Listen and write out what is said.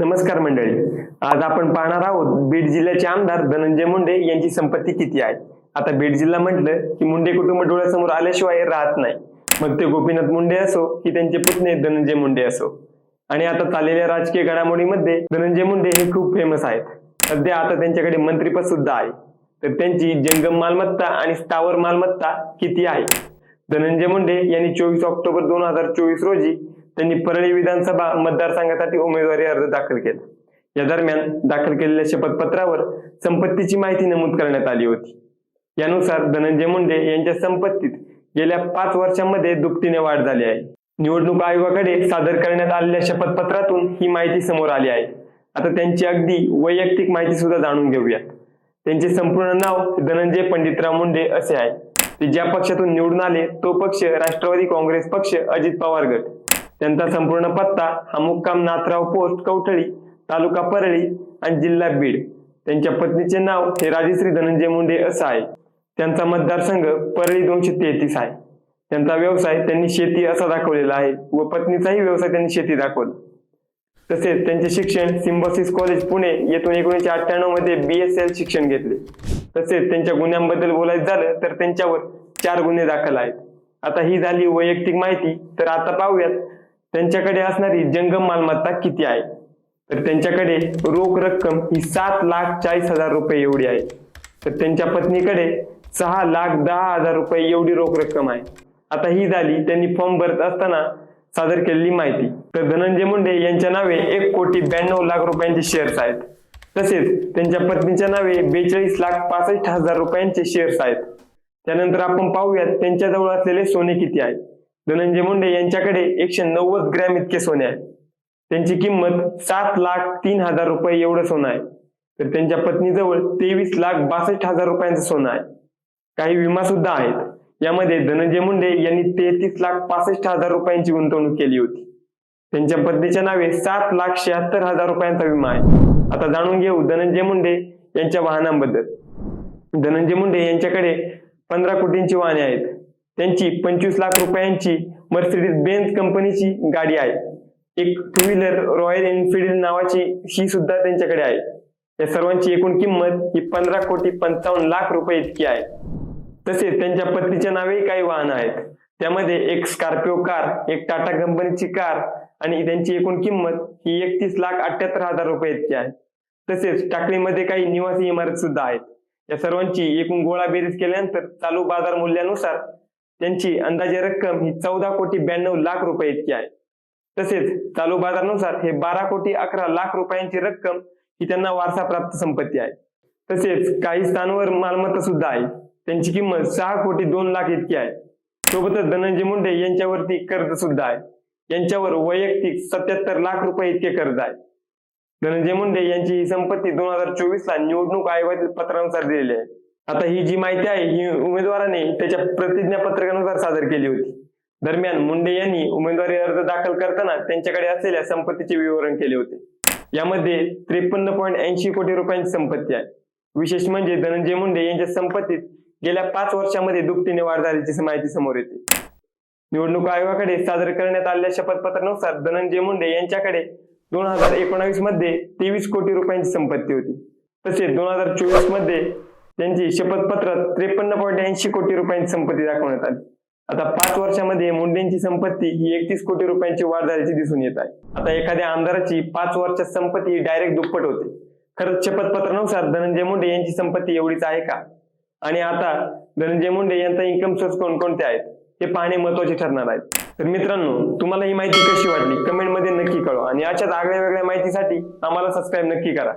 नमस्कार मंडळी. आज आपण पाहणार आहोत बीड जिल्ह्याचे आमदार धनंजय मुंडे यांची संपत्ती किती आहे? आता बीड जिल्हा म्हटलं की मुंडे कुटुंब डोळ्यासमोर आल्याशिवाय राहत नाही. मग ते गोपीनाथ मुंडे असो की त्यांचे पुतणे धनंजय मुंडे असो. आणि आता चाललेल्या राजकीय घडामोडीमध्ये धनंजय मुंडे हे खूप फेमस आहेत. सध्या आता त्यांच्याकडे मंत्रीपद सुद्धा आहे. तर त्यांची जंगम मालमत्ता आणि स्थावर मालमत्ता किती आहे? धनंजय मुंडे यांनी चोवीस ऑक्टोबर दोन हजार चोवीस रोजी त्यांनी परळी विधानसभा मतदारसंघासाठी उमेदवारी अर्ज दाखल केला. या दरम्यान दाखल केलेल्या शपथपत्रावर संपत्तीची माहिती नमूद करण्यात आली होती. यानुसार धनंजय मुंडे यांच्या संपत्तीत गेल्या पाच वर्षांमध्ये दुपटीने वाढ झाली आहे. निवडणूक आयोगाकडे सादर करण्यात आलेल्या शपथपत्रातून ही माहिती समोर आली आहे. आता त्यांची अगदी वैयक्तिक माहिती सुद्धा जाणून घेऊयात. त्यांचे संपूर्ण नाव धनंजय पंडितराव मुंडे असे आहे. ते ज्या पक्षातून निवडून आले तो पक्ष राष्ट्रवादी काँग्रेस पक्ष अजित पवार गट. त्यांचा संपूर्ण पत्ता हा मुक्काम नाथराव पोस्ट कवठळी तालुका परळी आणि जिल्हा बीड. त्यांच्या पत्नीचे नाव हे राजश्री धनंजय मुंडे असं आहे. त्यांचा मतदारसंघ परळी दोनशे तेहतीस आहे. त्यांचा व्यवसाय त्यांनी शेती असा दाखवलेला आहे व पत्नीचाही व्यवसाय त्यांनी शेती दाखवला. तसेच त्यांचे शिक्षण सिम्बॉसिस कॉलेज पुणे येथून एकोणीसशे अठ्ठ्याण्णवमध्ये बी एस एल शिक्षण घेतले. तसेच त्यांच्या गुन्ह्यांबद्दल बोलायचं झालं तर त्यांच्यावर चार गुन्हे दाखल आहेत. आता ही झाली वैयक्तिक माहिती तर आता पाहूयात त्यांच्याकडे असणारी जंगम मालमत्ता किती आहे? तर त्यांच्याकडे रोख रक्कम ही सात लाख चाळीस हजार रुपये एवढी आहे. तर त्यांच्या पत्नीकडे सहा लाख दहा हजार रुपये एवढी रोख रक्कम आहे. आता ही झाली त्यांनी फॉर्म भरत असताना सादर केलेली माहिती. तर धनंजय मुंडे यांच्या नावे एक कोटी ब्याण्णव लाख रुपयांचे शेअर्स आहेत. तसेच त्यांच्या पत्नीच्या नावे बेचाळीस लाख पासष्ट हजार रुपयांचे शेअर्स आहेत. त्यानंतर आपण पाहूयात त्यांच्याजवळ असलेले सोने किती आहे? धनंजय मुंडे यांच्याकडे एकशे नव्वद ग्रॅम इतके सोने आहे त्यांची किंमत सात लाख तीन हजार रुपये एवढं सोनं आहे. तर त्यांच्या पत्नीजवळ तेवीस लाख बासष्ट हजार रुपयांचं सोनं आहे. काही विमा सुद्धा आहेत. यामध्ये धनंजय मुंडे यांनी तेहतीस लाख पासष्ट हजार रुपयांची गुंतवणूक केली होती. त्यांच्या पत्नीच्या नावे सात लाख शहात्तर हजार रुपयांचा विमा आहे. आता जाणून घेऊ धनंजय मुंडे यांच्या वाहनांबद्दल. धनंजय मुंडे यांच्याकडे पंधरा कोटींची वाहने आहेत. त्यांची पंचवीस लाख रुपयांची मर्सिडीज बेन्झ कंपनीची गाडी आहे. एक टू व्हीलर रॉयल एनफिल्ड नावाची ही सुद्धा त्यांच्याकडे आहे. या सर्वांची एकूण किंमत ही पंधरा कोटी पंचावन्न लाख रुपये इतकी आहे. तसेच त्यांच्या पत्नीच्या नावेही काही वाहन आहेत. त्यामध्ये एक स्कॉर्पिओ कार एक टाटा कंपनीची कार आणि त्यांची एकूण किंमत ही एकतीस लाख अठ्याहत्तर हजार रुपये इतकी आहे. तसेच टाकळीमध्ये काही निवासी इमारत सुद्धा आहेत. या सर्वांची एकूण गोळा बेरीज केल्यानंतर चालू बाजार मूल्यानुसार त्यांची अंदाजे रक्कम ही चौदा कोटी ब्याण्णव लाख रुपये इतकी आहे. तसेच चालू बाजारानुसार हे बारा कोटी अकरा लाख रुपयांची रक्कम ही त्यांना वारसा प्राप्त संपत्ती आहे. तसेच काही स्थानवर मालमत्ता सुद्धा आहे. त्यांची किंमत सहा कोटी दोन लाख इतकी आहे. सोबतच धनंजय मुंडे यांच्यावरती कर्ज सुद्धा आहे. यांच्यावर वैयक्तिक सत्याहत्तर लाख रुपये इतके कर्ज आहे. धनंजय मुंडे यांची ही संपत्ती दोन हजार चोवीस ला निवडणूक आयोगातील पत्रानुसार दिलेली आहे. आता ही जी माहिती आहे ही उमेदवाराने त्याच्या प्रतिज्ञापत्रकानुसार सादर केली होती. दरम्यान मुंडे यांनी उमेदवारी अर्ज दाखल करताना त्यांच्याकडे असलेल्या संपत्तीचे विवरण केले होते. यामध्ये त्रेपन्न पॉईंट ऐंशी कोटी रुपयांची संपत्ती आहे. विशेष म्हणजे धनंजय मुंडे यांच्या संपत्तीत गेल्या पाच वर्षामध्ये दुपटीने वाढ झाल्याची माहिती समोर येते. निवडणूक आयोगाकडे सादर करण्यात आलेल्या शपथपत्रानुसार धनंजय मुंडे यांच्याकडे दोन हजार एकोणावीसमध्ये तेवीस कोटी रुपयांची संपत्ती होती. तसेच दोन हजार चोवीसमध्ये त्यांची शपथपत्रात त्रेपन्न पॉईंट ऐंशी कोटी रुपयांची संपत्ती दाखवण्यात आली. आता पाच वर्षामध्ये मुंडेंची संपत्ती ही एकतीस कोटी रुपयांची वाढ झाल्याची दिसून येत आहे. आता एखाद्या आमदाराची पाच वर्षात संपत्ती डायरेक्ट दुप्पट होते. खरंच शपथपत्रानुसार धनंजय मुंडे यांची संपत्ती एवढीच आहे का? आणि आता धनंजय मुंडे यांचा इन्कम सोर्स कोणकोणते आहेत? हे पाहणे महत्त्वाचे ठरणार आहे. तर मित्रांनो तुम्हाला ही माहिती कशी वाटली? कमेंटमध्ये नक्की कळवा. आणि अशाच आगळ्या वेगळ्या माहितीसाठी आम्हाला सबस्क्राईब नक्की करा.